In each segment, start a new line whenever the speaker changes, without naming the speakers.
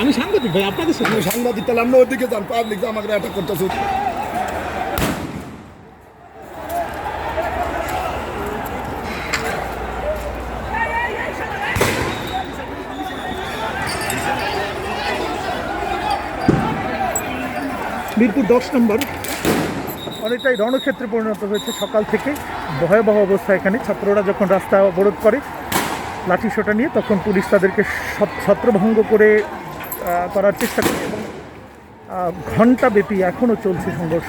আমি সাংবাদিক ভাই আপনাদের
সাংবাদিক তাহলে আপনি ওইদিকে যান পাবলিক আমাকে অ্যাটাক করতেছে
মিরপুর দশ নম্বর। অনেকটাই রণক্ষেত্রে পরিণত হয়েছে সকাল থেকে। ভয়াবহ অবস্থা এখানে। ছাত্ররা যখন রাস্তা অবরোধ করে, লাঠি সোটা নিয়ে, তখন পুলিশ তাদেরকে ছত্রভঙ্গ করে করার চেষ্টা করে এবং ঘণ্টাব্যাপী এখনও চলছে সংঘর্ষ।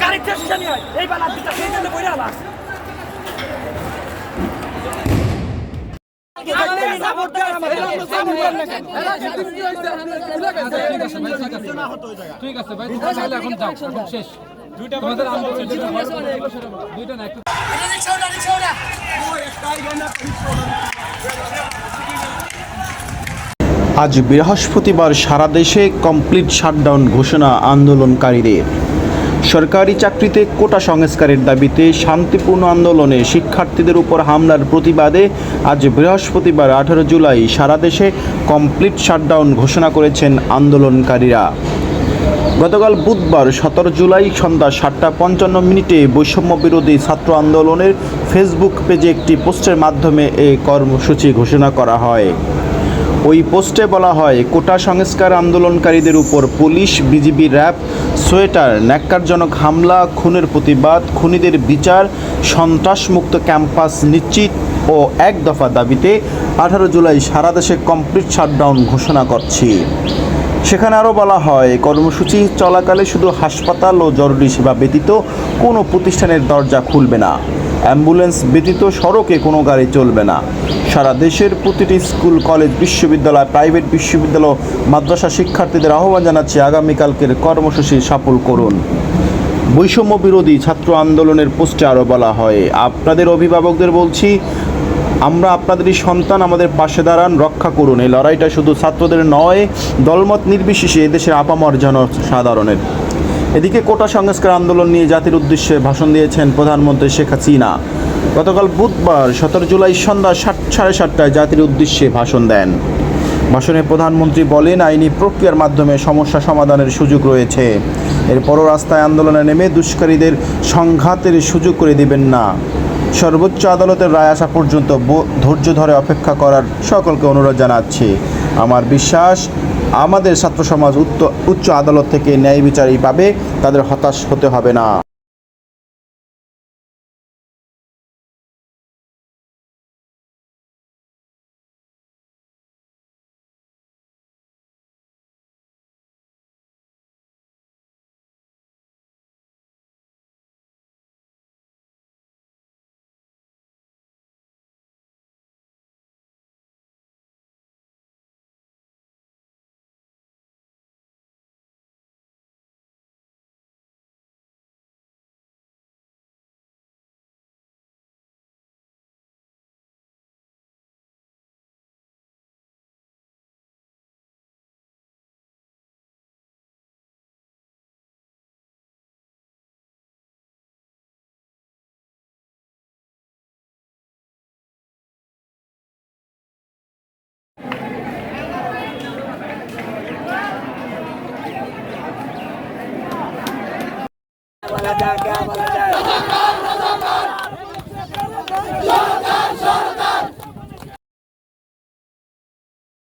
গাড়ির টেস্ট নিয়ে এই বেলা দিটা সেই জন্য বইরা আলা
ঠিক আছে ভাই তাহলে এখন যাও এখন শেষ। তোমাদের আন্দোলন দুইটা না একটু
আজ বৃহস্পতিবার সারা দেশে কমপ্লিট শাটডাউন ঘোষণা আন্দোলনকারীদের। সরকারি চাকরিতে কোটা সংস্কারের দাবিতে শান্তিপূর্ণ আন্দোলনে শিক্ষার্থীদের উপর হামলার প্রতিবাদে আজ বৃহস্পতিবার আঠারো জুলাই সারা দেশে কমপ্লিট শাটডাউন ঘোষণা করেছেন আন্দোলনকারীরা। গতকাল বুধবার সতেরো জুলাই সন্ধ্যা সাতটা পঞ্চান্ন মিনিটে বৈষম্য বিরোধী ছাত্র আন্দোলনের ফেসবুক পেজে একটি পোস্টের মাধ্যমে এই কর্মসূচি ঘোষণা করা হয়। ওই পোস্টে বলা হয়, কোটা সংস্কার আন্দোলনকারীদের উপর পুলিশ, বিজিবি র্যাব, সোয়েটার, ন্যাক্কারজনক হামলা, খুনের প্রতিবাদ, খুনিদের বিচার, সন্ত্রাসমুক্ত ক্যাম্পাস নিশ্চিত ও এক দফা দাবিতে আঠারো জুলাই সারা দেশে কমপ্লিট শাটডাউন ঘোষণা করছি। সেখানে আরও বলা হয়, কর্মসূচি চলাকালে শুধু হাসপাতাল ও জরুরি সেবা ব্যতীত কোনো প্রতিষ্ঠানের দরজা খুলবে না। অ্যাম্বুলেন্স ব্যতীত সড়কে কোনো গাড়ি চলবে না। সারা দেশের প্রতিটি স্কুল, কলেজ, বিশ্ববিদ্যালয়, প্রাইভেট বিশ্ববিদ্যালয় মাদ্রাসা শিক্ষার্থীদের আহ্বান জানাচ্ছি আগামীকালকের কর্মসূচি সফল করুন। বৈষম্য বিরোধী ছাত্র আন্দোলনের পোস্টে আরও বলা হয়। আপনাদের অভিভাবকদের বলছি, আমরা আপনাদেরই সন্তান, আমাদের পাশে দাঁড়ান, রক্ষা করুন। এই লড়াইটা শুধু ছাত্রদের নয়, দলমত নির্বিশেষে এদেশের আপামর জনসাধারণের। এদিকে কোটা সংস্কার আন্দোলন নিয়ে জাতির উদ্দেশ্যে ভাষণ দিয়েছেন প্রধানমন্ত্রী শেখ হাসিনা। গতকাল বুধবার সতেরো জুলাই সন্ধ্যা সাত, সাড়ে সাতটায় জাতির উদ্দেশ্যে ভাষণ দেন। ভাষণে প্রধানমন্ত্রী বলেন, আইনি প্রক্রিয়ার মাধ্যমে সমস্যা সমাধানের সুযোগ রয়েছে। এরপরও রাস্তায় আন্দোলনে নেমে দুষ্কারীদের সংঘাতের সুযোগ করে দিবেন না। সর্বোচ্চ আদালতের রায় আসা পর্যন্ত ধৈর্য ধরে অপেক্ষা করার সকলকে অনুরোধ জানাচ্ছি। আমার বিশ্বাস আমাদের ছাত্র সমাজ উচ্চ আদালত থেকে ন্যায় বিচারই পাবে তাদের হতাশ হতে হবে না। রাজাকার রাজাকার রাজাকার রাজাকার